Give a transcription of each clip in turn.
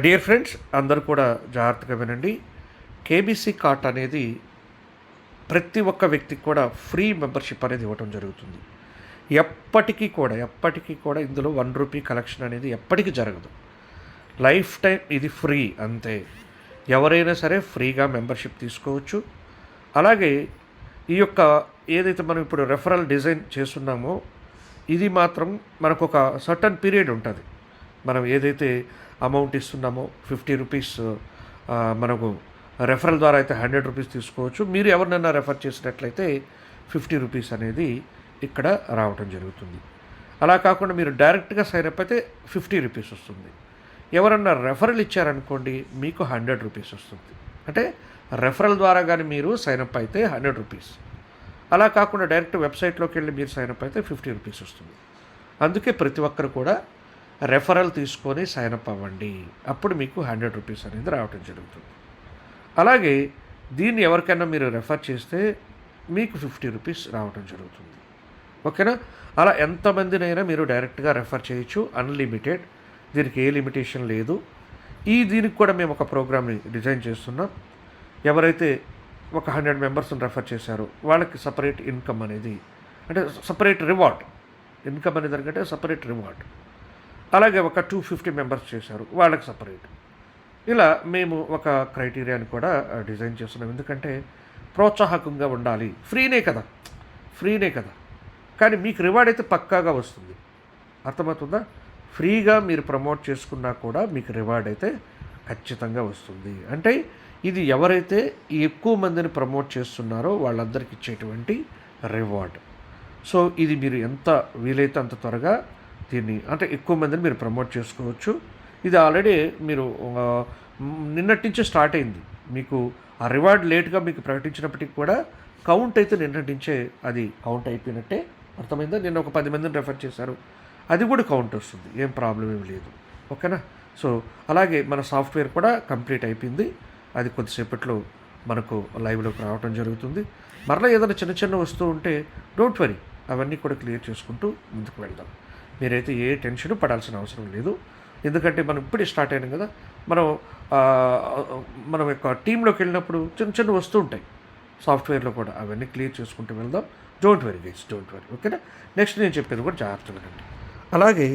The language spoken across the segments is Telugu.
డియర్ ఫ్రెండ్స్ అందరూ కూడా జాగ్రత్తగా వినండి. కేబీసీ కార్ట్ అనేది ప్రతి ఒక్క వ్యక్తికి కూడా ఫ్రీ మెంబర్షిప్ అనేది ఇవ్వటం జరుగుతుంది. ఎప్పటికీ కూడా ఎప్పటికీ కూడా ఇందులో వన్ రూపీ కలెక్షన్ అనేది ఎప్పటికీ జరగదు. లైఫ్ టైం ఇది ఫ్రీ అంతే. ఎవరైనా సరే ఫ్రీగా మెంబర్షిప్ తీసుకోవచ్చు. అలాగే ఈ యొక్క ఏదైతే మనం ఇప్పుడు రెఫరల్ డిజైన్ చేస్తున్నామో ఇది మాత్రం మనకు ఒక సర్టన్ పీరియడ్ ఉంటుంది. మనం ఏదైతే అమౌంట్ ఇస్తున్నామో ఫిఫ్టీ రూపీస్ మనకు రెఫరల్ ద్వారా అయితే హండ్రెడ్ రూపీస్ తీసుకోవచ్చు. మీరు ఎవరినైనా రెఫర్ చేసినట్లయితే ఫిఫ్టీ రూపీస్ అనేది ఇక్కడ రావటం జరుగుతుంది. అలా కాకుండా మీరు డైరెక్ట్గా సైన్ అప్ అయితే ఫిఫ్టీ రూపీస్ వస్తుంది. ఎవరన్నా రెఫరల్ ఇచ్చారనుకోండి మీకు హండ్రెడ్ రూపీస్ వస్తుంది. అంటే రెఫరల్ ద్వారా కానీ మీరు సైన్ అప్ అయితే హండ్రెడ్ రూపీస్ అలా కాకుండా డైరెక్ట్ వెబ్సైట్లోకి వెళ్ళి మీరు సైన్ అప్ అయితే ఫిఫ్టీ రూపీస్ వస్తుంది. అందుకే ప్రతి ఒక్కరు కూడా రెఫరల్ తీసుకొని సైన్ అప్ అవ్వండి. అప్పుడు మీకు హండ్రెడ్ రూపీస్ అనేది రావటం జరుగుతుంది. అలాగే దీన్ని ఎవరికైనా మీరు రెఫర్ చేస్తే మీకు ఫిఫ్టీ రూపీస్ రావటం జరుగుతుంది. ఓకేనా? అలా ఎంతమందినైనా మీరు డైరెక్ట్గా రెఫర్ చేయొచ్చు అన్లిమిటెడ్ దీనికి ఏ లిమిటేషన్ లేదు. ఈ దీనికి కూడా మేము ఒక ప్రోగ్రామ్ని డిజైన్ చేస్తున్నాం. ఎవరైతే ఒక హండ్రెడ్ మెంబర్స్ని రెఫర్ చేశారో వాళ్ళకి సపరేట్ ఇన్కమ్ అనేది అంటే సపరేట్ రివార్డ్ ఇన్కమ్ అనేది దానికంటే సపరేట్ రివార్డ్ అలాగే ఒక టూ ఫిఫ్టీ మెంబర్స్ చేశారు వాళ్ళకి సపరేట్ ఇలా మేము ఒక క్రైటీరియాని కూడా డిజైన్ చేస్తున్నాం. ఎందుకంటే ప్రోత్సాహకంగా ఉండాలి. ఫ్రీనే కదా. ఫ్రీనే కదా. కానీ మీకు రివార్డ్ అయితే పక్కాగా వస్తుంది. అర్థమవుతుందా? ఫ్రీగా మీరు ప్రమోట్ చేసుకున్నా కూడా మీకు రివార్డ్ అయితే ఖచ్చితంగా వస్తుంది. అంటే ఇది ఎవరైతే ఎక్కువ మందిని ప్రమోట్ చేస్తున్నారో వాళ్ళందరికీ ఇచ్చేటువంటి రివార్డ్ సో ఇది మీరు ఎంత వీలైతే అంత త్వరగా దీన్ని అంటే ఎక్కువ మందిని మీరు ప్రమోట్ చేసుకోవచ్చు. ఇది ఆల్రెడీ మీరు నిన్నటి నుంచే స్టార్ట్ అయింది. మీకు ఆ రివార్డ్ లేట్గా మీకు ప్రకటించినప్పటికీ కూడా కౌంట్ అయితే నిన్నటి నుంచే అది కౌంట్ అయిపోయినట్టే అర్థమైందా? నిన్న ఒక పది మందిని రెఫర్ చేశారు. అది కూడా కౌంట్ వస్తుంది. ఏం ప్రాబ్లం ఏం లేదు. ఓకేనా? సో అలాగే మన సాఫ్ట్వేర్ కూడా కంప్లీట్ అయిపోయింది. అది కొద్దిసేపట్లో మనకు లైవ్లోకి రావడం జరుగుతుంది. మరలా ఏదైనా చిన్న చిన్న వస్తువు ఉంటే డోంట్ వరీ. అవన్నీ కూడా క్లియర్ చేసుకుంటూ ముందుకు వెళ్దాం. మీరైతే ఏ టెన్షన్ పడాల్సిన అవసరం లేదు. ఎందుకంటే మనం ఇప్పుడే స్టార్ట్ అయినాం కదా మనం మనం యొక్క టీంలోకి వెళ్ళినప్పుడు చిన్న చిన్న వస్తూ ఉంటాయి. సాఫ్ట్వేర్లో కూడా అవన్నీ క్లియర్ చేసుకుంటూ వెళ్దాం. Don't worry guys don't worry ఓకేనా? నెక్స్ట్ నేను చెప్పేది కూడా జాగ్రత్తగా అండి అలాగే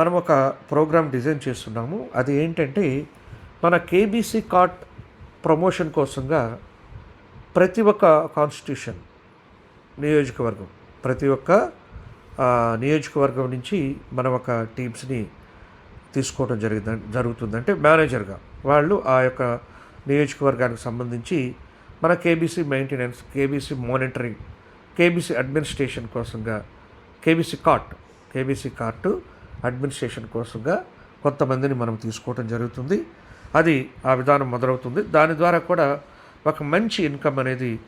మనం ఒక ప్రోగ్రామ్ డిజైన్ చేస్తున్నాము. అది ఏంటంటే మన కేబీసీ కార్ట్ ప్రమోషన్ కోసంగా ప్రతి ఒక్క కాన్స్టిట్యూషన్ నియోజకవర్గం ప్రతి ఒక్క నియోజకవర్గం నుంచి మనం ఒక టీమ్స్ని తీసుకోవడం జరిగింది జరుగుతుంది. అంటే మేనేజర్గా వాళ్ళు ఆ యొక్క నియోజకవర్గానికి సంబంధించి మన KBC maintenance KBC monitoring KBC administration కోసంగా KBC cart KBC cart administration కోసంగా కొంతమందిని మనం తీసుకోవడం జరుగుతుంది. అది ఆ విధానం మొదలవుతుంది. దాని ద్వారా కూడా ఒక మంచి ఇన్కమ్ అనేది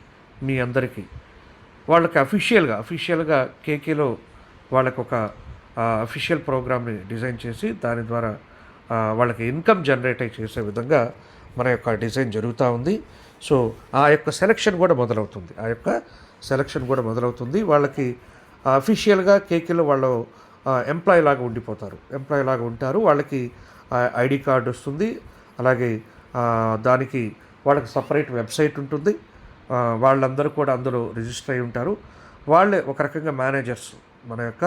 మీ అందరికీ వాళ్ళకి అఫీషియల్గా అఫీషియల్గా కేకేలో వాళ్ళకి ఒక అఫీషియల్ ప్రోగ్రామ్ని డిజైన్ చేసి దాని ద్వారా వాళ్ళకి ఇన్కమ్ జనరేట్ అయి చేసే విధంగా మన యొక్క డిజైన్ జరుగుతూ ఉంది. సో ఆ యొక్క సెలక్షన్ కూడా మొదలవుతుంది. ఆ యొక్క సెలక్షన్ కూడా మొదలవుతుంది. వాళ్ళకి అఫీషియల్గా కేకేలో వాళ్ళు ఎంప్లాయ్ లాగా ఉండిపోతారు. ఎంప్లాయ్ లాగా ఉంటారు. వాళ్ళకి ఐడి కార్డు వస్తుంది. అలాగే దానికి వాళ్ళకి సపరేట్ వెబ్సైట్ ఉంటుంది. వాళ్ళందరూ కూడా అందులో రిజిస్టర్ అయి ఉంటారు. వాళ్ళే ఒక రకంగా మేనేజర్స్ మన యొక్క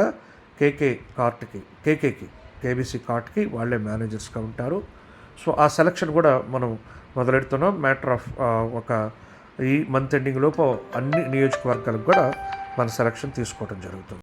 కేకే కార్ట్కి కేకేకి కేబీసీ కార్ట్కి వాళ్ళే మేనేజర్స్గా ఉంటారు. సో ఆ సెలక్షన్ కూడా మనం మొదలెడుతున్నాం. మ్యాటర్ ఆఫ్ ఒక ఈ మంత్ ఎండింగ్ లోపు అన్ని నియోజకవర్గాలకు కూడా మన సెలక్షన్ తీసుకోవడం జరుగుతుంది.